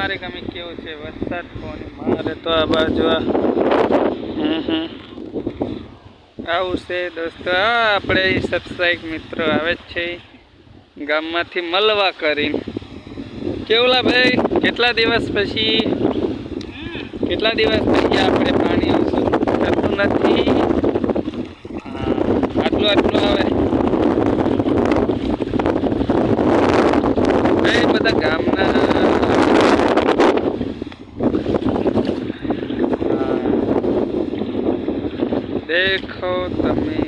તમારે ગમે કેવું છે? વરસાદ કોને? મારે તો આ બાજુ આવું છે દોસ્તો. આપણે સબસ્ક્રાઈબ મિત્રો આવે જ છે. ગામમાંથી મળવા કરીને. કેવલા ભાઈ? કેટલા દિવસ પછી? કેટલા દિવસ પછી આપણે પાણી ઓછું થતું નથી. આટલું આટલું આવે એ બધા ગામના હા. દેખો તમે.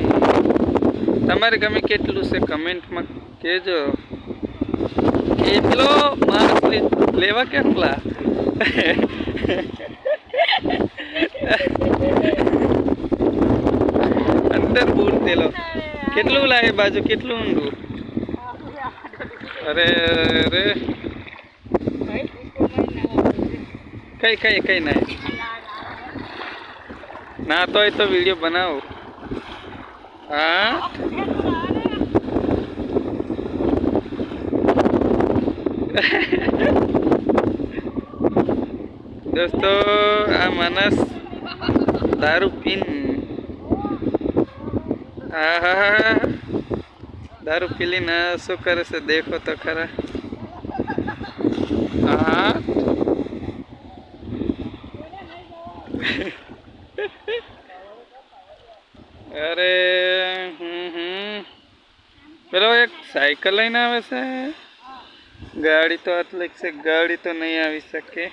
તમારે ગમે કેટલું છે કમેન્ટમાં કહેજો. કેટલો માણસ લેવા કેટલા અંદર બૂટ તેલો કેટલું લાગે બાજુ? કેટલું ઊંડું? અરે અરે. કઈ કઈ કઈ નહીં ના તો એ તો વીડિયો બનાવો. હા? દોસ્તો, આ માણસ દારૂ પીન. આહા દારૂ પીલીને શું કરે છે? દેખો તો ખરા. હા? અરે હમ હમ. પેલો એક સાયકલ લઈને આવે છે. ગાડી તો આટલી છે ગાડી તો નહીં આવી શકે.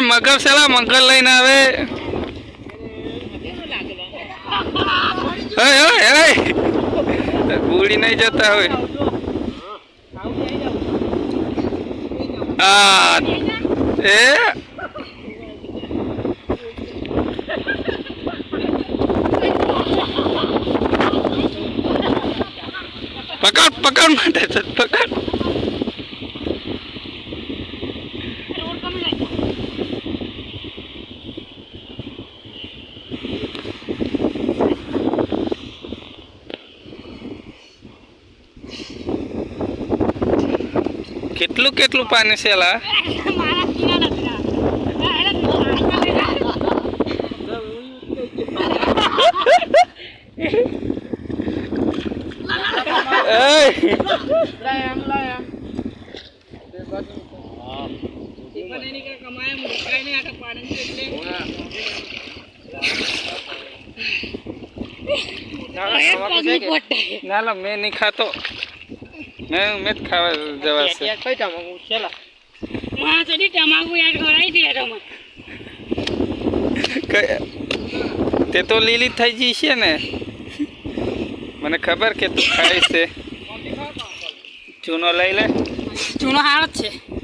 મગર સેલા મગર લઈને આવે. ઓય નહીં જતા હોય. આ એ? પકડ પકડ માટે છે, પકડ કેટલું કેટલું પાણી છે લા ના લા મેં નહીં ખાતો મેં મેં ખાવા જવાશે કઈ- તે તો લીલી થઈ ગઈ છે ને. મને ખબર કે તું ખાય છે. ચૂનો લઈ લે. ચૂનો હારો જ છે.